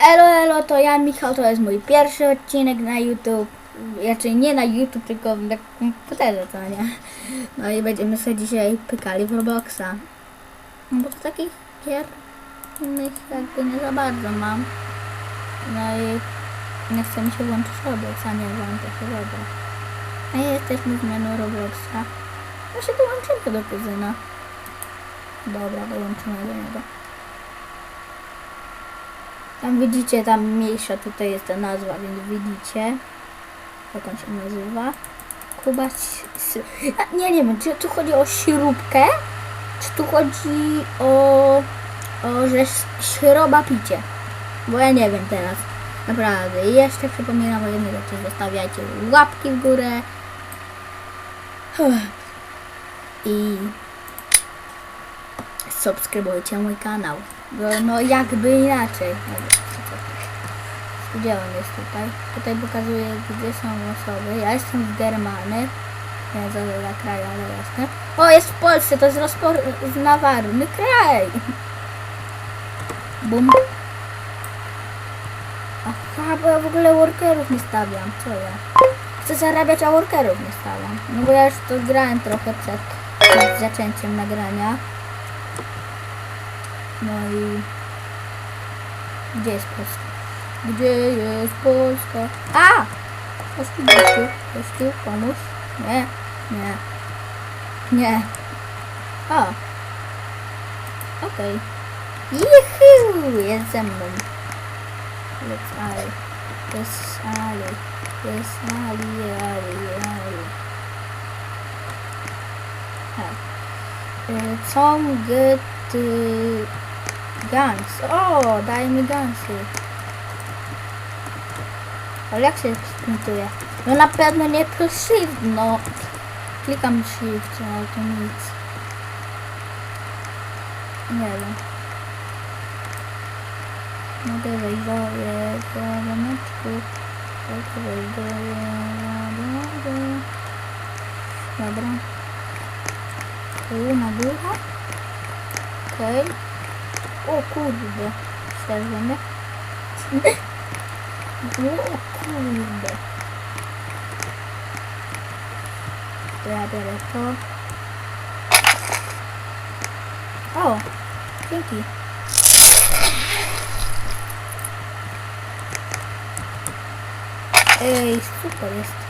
Elo, elo, to ja Michał, to jest mój pierwszy odcinek na YouTube. Znaczy nie na YouTube, tylko na komputerze, to nie. No i będziemy sobie dzisiaj pykali w Robloxa. No bo to takich gier innych jakby nie za bardzo mam. No i nie chce mi się włączyć Roblox, a nie włączę się Roblox. A jesteśmy w menu Robloxa. No się dołączymy do kuzyna. Dobra, dołączymy do niego. Tam widzicie, tam mniejsza tutaj jest ta nazwa, więc widzicie, jak on się nazywa. Kuba... A, nie, nie wiem, czy tu chodzi o śrubkę, czy tu chodzi o, o że ś- śroba picie. Bo ja nie wiem teraz. Naprawdę. Jeszcze przypominam o jednej rzeczy. Zostawiajcie łapki w górę. I subskrybujcie mój kanał. Bo no jakby inaczej. To? Gdzie on jest tutaj? Tutaj pokazuje gdzie są osoby. Ja jestem w Germany. Nie za kraj, ale jestem. O, jest w Polsce, to jest rozpoznawalny kraj. Bum. Aha, bo ja w ogóle workerów nie stawiam. Co ja? Chcę zarabiać, a workerów nie stawiam. No bo ja już to grałem trochę przed, przed zaczęciem nagrania. No i... Gdzie jest Polska? Gdzie jest Polska? A! Gościu, gościu, gościu, pomóż. Nie, nie. Nie. O. Okej. Juhu! Jest ze mną. Let's Ali. Jest Ali. Jest Ali, Ali, Ali. Tak. Y, Co get y, guns? O, daj mi gunsy. Ale jak się sprintuje? No na pewno nie plus shift, no. Klikam shift, ale to nic. Nie wiem. Mogę wejść do jego domeczku. Mogę wejść do jego Dobra. Tu na górę. Okej. O kurde. Szczerze, nie? O kurde. To ja biorę to. O, dzięki. Ej, super.